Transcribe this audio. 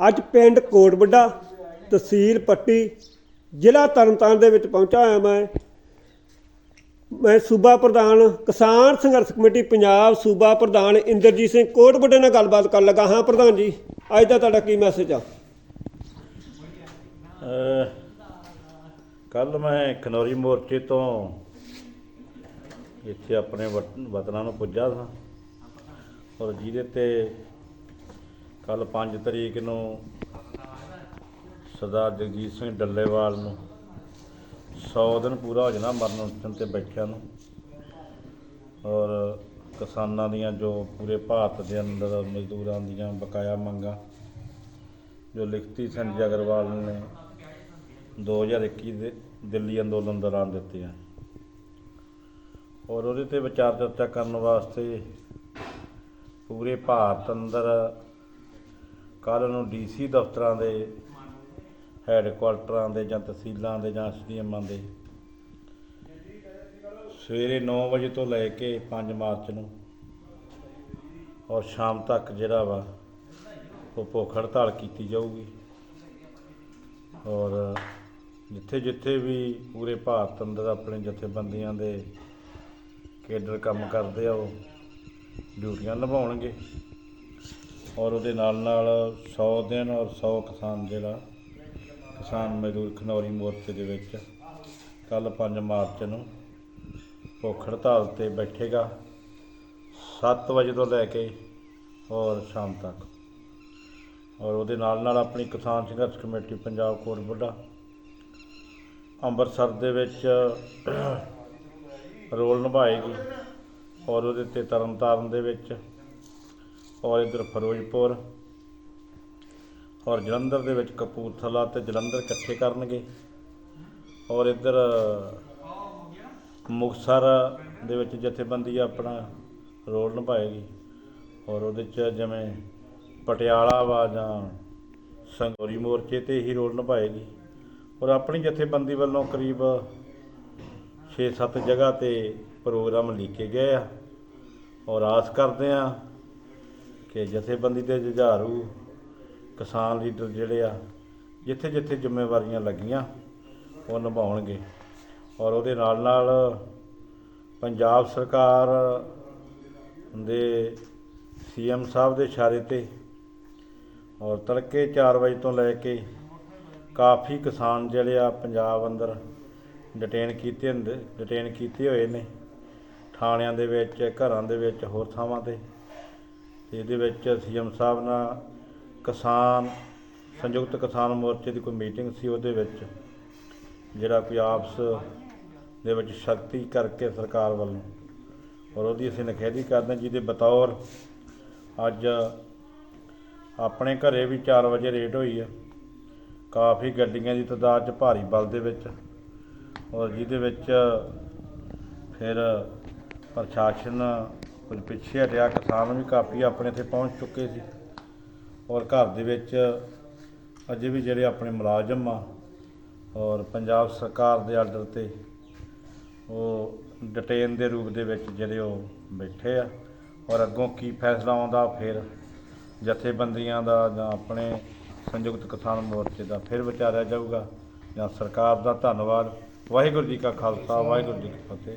ਅੱਜ ਪਿੰਡ ਕੋਟਵੱਡਾ, ਤਹਿਸੀਲ ਪੱਟੀ, ਜ਼ਿਲ੍ਹਾ ਤਰਨਤਾਰਨ ਦੇ ਵਿੱਚ ਪਹੁੰਚਾ ਹੋਇਆ ਮੈਂ। ਮੈਂ ਸੂਬਾ ਪ੍ਰਧਾਨ ਕਿਸਾਨ ਸੰਘਰਸ਼ ਕਮੇਟੀ ਪੰਜਾਬ ਸੂਬਾ ਪ੍ਰਧਾਨ ਇੰਦਰਜੀਤ ਸਿੰਘ ਕੋਟਵੱਡੇ ਨਾਲ ਗੱਲਬਾਤ ਕਰਨ ਲੱਗਾ। ਹਾਂ, ਪ੍ਰਧਾਨ ਜੀ, ਅੱਜ ਦਾ ਤੁਹਾਡਾ ਕੀ ਮੈਸੇਜ ਆ? ਕੱਲ ਮੈਂ ਖਨੌਰੀ ਮੋਰਚੇ ਤੋਂ ਇੱਥੇ ਆਪਣੇ ਵਤਨਾਂ ਨੂੰ ਪੁੱਜਾ ਸਾਂ ਔਰ ਜਿਹਦੇ ਤੇ ਕੱਲ 5 ਤਰੀਕ ਨੂੰ ਸਰਦਾਰ ਜਗਜੀਤ ਸਿੰਘ ਡੱਲੇਵਾਲ ਨੂੰ 100 ਦਿਨ ਪੂਰਾ ਹੋ ਜਾਣਾ ਮਰਨ ਉਤਨ ਤੇ ਬੈਠਿਆਂ ਨੂੰ। ਔਰ ਕਿਸਾਨਾਂ ਦੀਆਂ ਜੋ ਪੂਰੇ ਭਾਰਤ ਦੇ ਅੰਦਰ ਮਜ਼ਦੂਰਾਂ ਦੀਆਂ ਬਕਾਇਆ ਮੰਗਾਂ, ਜੋ ਲਿਖਤੀ ਸੰਜੇ ਅਗਰਵਾਲ ਨੇ 2021 ਦੇ ਦਿੱਲੀ ਅੰਦੋਲਨ ਦੌਰਾਨ ਦਿੱਤੇ ਆ ਔਰ ਉਹਦੇ ਤੇ ਵਿਚਾਰ ਚਰਚਾ ਕਰਨ ਵਾਸਤੇ ਪੂਰੇ ਭਾਰਤ ਅੰਦਰ ਕੱਲ੍ਹ ਨੂੰ ਡੀਸੀ ਦਫ਼ਤਰਾਂ ਦੇ ਹੈੱਡਕੁਆਰਟਰਾਂ ਦੇ ਜਾਂ ਤਹਿਸੀਲਾਂ ਦੇ ਜਾਂ ਐਸਡੀਐਮਾਂ ਦੇ ਸਵੇਰੇ 9 ਵਜੇ ਤੋਂ ਲੈ ਕੇ 5 ਮਾਰਚ ਨੂੰ ਔਰ ਸ਼ਾਮ ਤੱਕ ਜਿਹੜਾ ਵਾ ਉਹ ਭੁੱਖ ਹੜਤਾਲ ਕੀਤੀ ਜਾਊਗੀ। ਔਰ ਜਿੱਥੇ ਜਿੱਥੇ ਵੀ ਪੂਰੇ ਭਾਰਤ ਅੰਦਰ ਆਪਣੇ ਜਥੇਬੰਦੀਆਂ ਦੇ ਕੇਡਰ ਕੰਮ ਕਰਦੇ ਆ ਉਹ ਡਿਊਟੀਆਂ ਨਿਭਾਉਣਗੇ। ਔਰ ਉਹਦੇ ਨਾਲ ਨਾਲ 100 ਦਿਨ ਔਰ 100 ਕਿਸਾਨ ਜਿਹੜਾ, ਕਿਸਾਨ ਮਜ਼ਦੂਰ ਖਨੌਰੀ ਮੋਰਚੇ ਦੇ ਵਿੱਚ ਕੱਲ 5 ਮਾਰਚ ਨੂੰ ਭੁੱਖ ਹੜਤਾਲ ਤੇ ਬੈਠੇਗਾ 7 ਵਜੇ ਤੋਂ ਲੈ ਕੇ ਔਰ ਸ਼ਾਮ ਤੱਕ। ਔਰ ਉਹਦੇ ਨਾਲ ਨਾਲ ਆਪਣੀ ਕਿਸਾਨ ਸੰਘਰਸ਼ ਕਮੇਟੀ ਪੰਜਾਬ ਕੋਟ ਬੁੱਢਾ ਅੰਮ੍ਰਿਤਸਰ ਦੇ ਵਿੱਚ ਰੋਲ ਨਿਭਾਏਗੀ ਔਰ ਉਹਦੇ ਤੇ ਤਰਨਤਾਰਨ ਦੇ ਵਿੱਚ ਔਰ ਇਧਰ ਫਿਰੋਜ਼ਪੁਰ। ਔਰ ਜਲੰਧਰ ਦੇ ਵਿੱਚ ਕਪੂਰਥਲਾ ਤੇ ਜਲੰਧਰ ਇਕੱਠੇ ਕਰਨਗੇ। ਔਰ ਇਧਰ ਮੁਕਤਸਰ ਦੇ ਵਿੱਚ ਜਥੇਬੰਦੀ ਆਪਣਾ ਰੋਲ ਨਿਭਾਏਗੀ। ਔਰ ਉਹਦੇ ਚ ਜਿਵੇਂ ਪਟਿਆਲਾ ਵਾ ਜਾਂ ਸੰਗੋਰੀ ਮੋਰਚੇ ਤੇ ਹੀ ਰੋਲ ਨਿਭਾਏਗੀ। ਔਰ ਆਪਣੀ ਜਥੇਬੰਦੀ ਵੱਲੋਂ ਕਰੀਬ 6-7 ਜਗ੍ਹਾ ਤੇ ਪ੍ਰੋਗਰਾਮ ਲਿਖੇ ਗਏ ਆ। ਔਰ ਆਸ ਕਰਦੇ ਆ ਕਿ ਜਥੇਬੰਦੀ ਦੇ ਜੁਝਾਰੂ ਕਿਸਾਨ ਲੀਡਰ ਜਿਹੜੇ ਆ ਜਿੱਥੇ ਜਿੱਥੇ ਜ਼ਿੰਮੇਵਾਰੀਆਂ ਲੱਗੀਆਂ, ਉਹ ਨਿਭਾਉਣਗੇ। ਔਰ ਉਹਦੇ ਨਾਲ ਨਾਲ ਪੰਜਾਬ ਸਰਕਾਰ ਦੇ ਸੀਐਮ ਸਾਹਿਬ ਦੇ ਇਸ਼ਾਰੇ ਤੇ ਔਰ ਤੜਕੇ 4 ਵਜੇ ਤੋਂ ਲੈ ਕੇ ਕਾਫੀ ਕਿਸਾਨ ਜਿਹੜੇ ਆ ਪੰਜਾਬ ਅੰਦਰ ਡਿਟੇਨ ਕੀਤੇ ਹੁੰਦੇ ਡਿਟੇਨ ਕੀਤੇ ਹੋਏ ਨੇ। ਥਾਣਿਆਂ ਦੇ ਵਿੱਚ, ਘਰਾਂ ਦੇ ਵਿੱਚ, ਹੋਰ ਥਾਵਾਂ ਤੇ। ਤੇ ਇਹਦੇ ਵਿੱਚ ਸੀਐਮ ਸਾਹਿਬ ਨਾਲ ਕਿਸਾਨ, ਸੰਯੁਕਤ ਕਿਸਾਨ ਮੋਰਚੇ ਦੀ ਕੋਈ ਮੀਟਿੰਗ ਸੀ ਉਹਦੇ ਵਿੱਚ, ਜਿਹੜਾ ਕੋਈ ਆਪਸ ਦੇ ਵਿੱਚ ਸ਼ਕਤੀ ਕਰਕੇ ਸਰਕਾਰ ਵੱਲੋਂ। ਔਰ ਉਹਦੀ ਅਸੀਂ ਨਿਖੇਧੀ ਕਰਦੇ ਜਿਹਦੇ ਬਤੌਰ ਅੱਜ ਆਪਣੇ ਘਰੇ ਵੀ 4 ਵਜੇ ਰੇਟ ਹੋਈ ਹੈ। ਕਾਫੀ ਗੱਡੀਆਂ ਦੀ ਤਾਦਾਦ 'ਚ ਭਾਰੀ ਬਲ ਦੇ ਵਿੱਚ ਔਰ ਜਿਹਦੇ ਵਿੱਚ ਫਿਰ ਪ੍ਰਸ਼ਾਸਨ ਕੁਝ ਪਿੱਛੇ ਹਟਿਆ ਕਿਸਾਨ ਵੀ ਕਾਫੀ ਆਪਣੇ ਇੱਥੇ ਪਹੁੰਚ ਚੁੱਕੇ ਸੀ। ਔਰ ਘਰ ਦੇ ਵਿੱਚ ਅਜੇ ਵੀ ਜਿਹੜੇ ਆਪਣੇ ਮੁਲਾਜ਼ਮ ਆ ਔਰ ਪੰਜਾਬ ਸਰਕਾਰ ਦੇ ਆਰਡਰ ਤੇ ਉਹ ਡਿਟੇਨ ਦੇ ਰੂਪ ਦੇ ਵਿੱਚ ਜਿਹੜੇ ਉਹ ਬੈਠੇ ਆ। ਔਰ ਅੱਗੋਂ ਕੀ ਫੈਸਲਾ ਆਉਂਦਾ ਫਿਰ ਜਥੇਬੰਦੀਆਂ ਦਾ ਜਾਂ ਆਪਣੇ ਸੰਯੁਕਤ ਕਿਸਾਨ ਮੋਰਚੇ ਦਾ ਫਿਰ ਵਿਚਾਰਿਆ ਜਾਊਗਾ। ਜਾਂ ਸਰਕਾਰ ਦਾ ਧੰਨਵਾਦ। ਵਾਹਿਗੁਰੂ ਜੀ ਕਾ ਖਾਲਸਾ, ਵਾਹਿਗੁਰੂ ਜੀ ਕੀ ਫਤਿਹ।